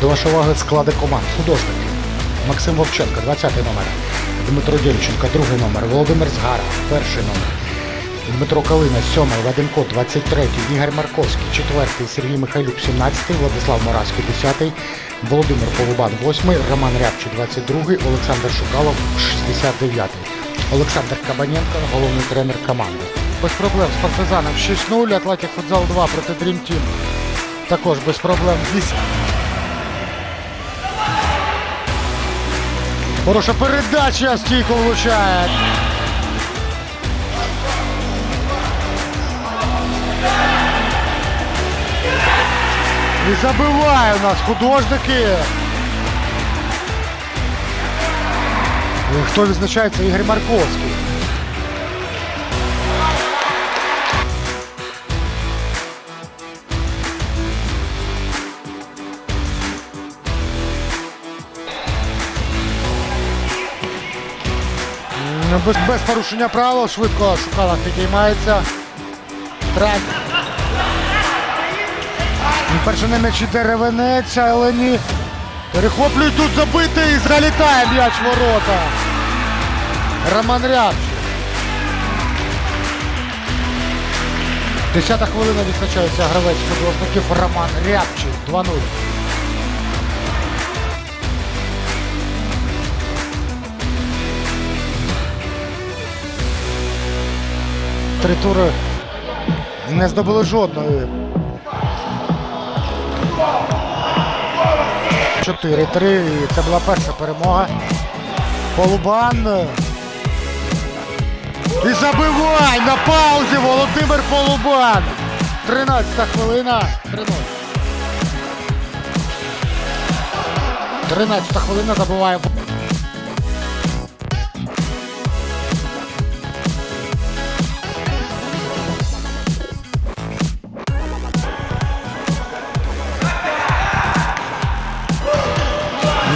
До вашої уваги склади команд. Художники. Максим Вовченко, 20 номер. Дмитро Дєвченко, другий номер. Володимир Згара, перший номер. Дмитро Калина, 7, Вадим Кот, 23, Ігор Марковський, 4, Сергій Михайлюк, 17, Владислав Моравський, 10, Володимир Полубан, 8, Роман Рябчий, 22, Олександр Шукалов, 69. Олександр Кабаненко, головний тренер команди. Без проблем з партизаном 6-0, Атлантик Футзал 2 проти Dream Team. Також без проблем 8. Хороша передача, стійко влучає. І забиває у нас художники. І Хто відзначається? Ігор Марковський. Без, без порушення правил швидко шукала підіймається. Трек. І Перший на м'ячі деревенець, але ні. Перехоплюють тут забитий і залітає м'яч ворота. Роман Рябчик. Десята хвилина відзначається гравець футболників Роман Рябчик. 2-0. Три тури не здобули жодної 4-3. І Це була перша перемога. Полубан. І забивай на паузі Володимир Полубан. 13 хвилина. 3-0. 13 хвилина забиває.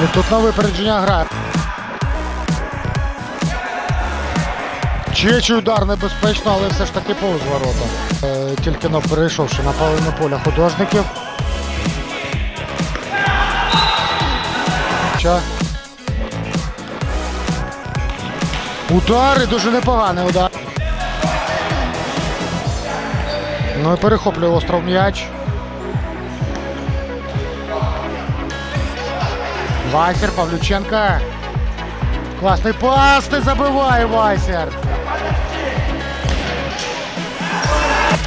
І тут на випередження грає. Чечий удар небезпечно, але все ж таки повз ворота. Е, тільки но перейшовши на половину поля художників. Удар і дуже непоганий удар. Ну і перехоплює остров м'яч. Вайсер, Павлюченко. Класний пас, не забиває Вайсер.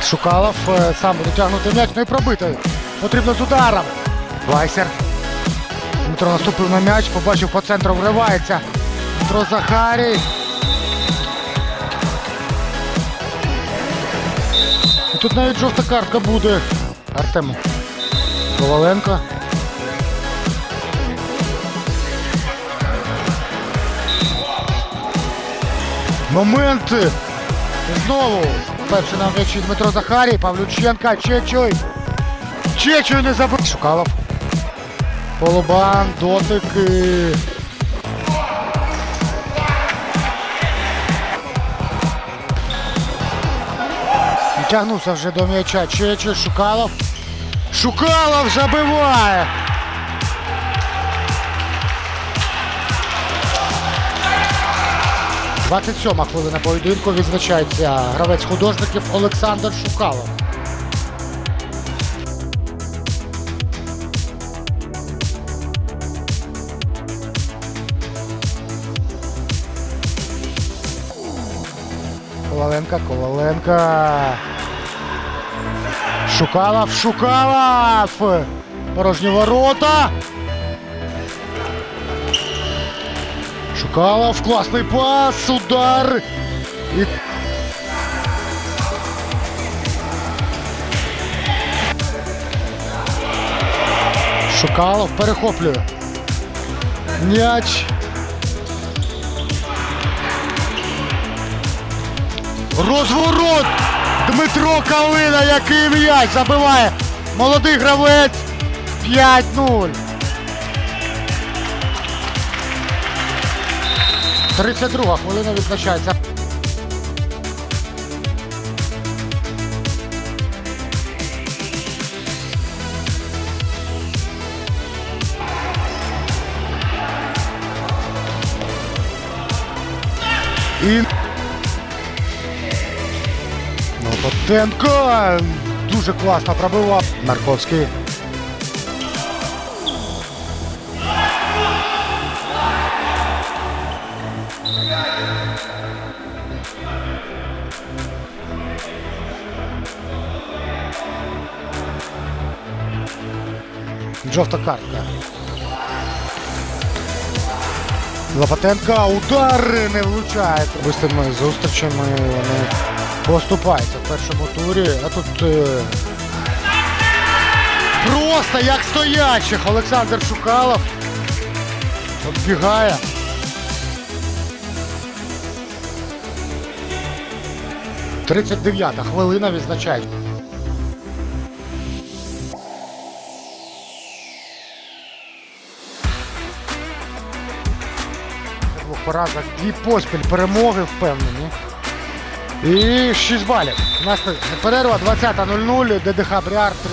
Шукалов е, сам буде тягнути м'яч, ну і пробити. Потрібно з ударом. Вайсер. Дмитро наступив на м'яч, побачив по центру, вривається. Дмитро Захарій. І тут навіть жовта картка буде. Артем Коваленко. Моменти. Знову перший на м'ячі Дмитро Захарій, Павлюченка, Чечуй. Чечуй не забив. Шукалов. Полубан, дотики. І Тягнувся вже до м'яча. Чечуй, Шукалов. Шукалов забиває. – 27 хвилина поєдинку відзначається гравець художників Олександр Шукалов. Коваленко, Коваленко. Шукалов, Шукалов! Порожні ворота. Шукалов, класний пас, удар. І... Шукалов перехоплює. М'яч. Розворот! Дмитро Калина, який м'яч забиває. Молодий гравець. 5-0. 32 хвилина відзначається. І... Ну, Новотенко дуже класно пробивав Марковський. Жовта картка. Лопатенка, удар не влучає. Вистими зустрічами вони поступаються в першому турі. А тут е, просто як стоячих Олександр Шукалов оббігає. Тридцять дев'ята хвилина відзначають. Двох поразок, дві поспіль перемоги впевнені. І 6 балів. У нас перерва 20.00, ДДХ Бріар 3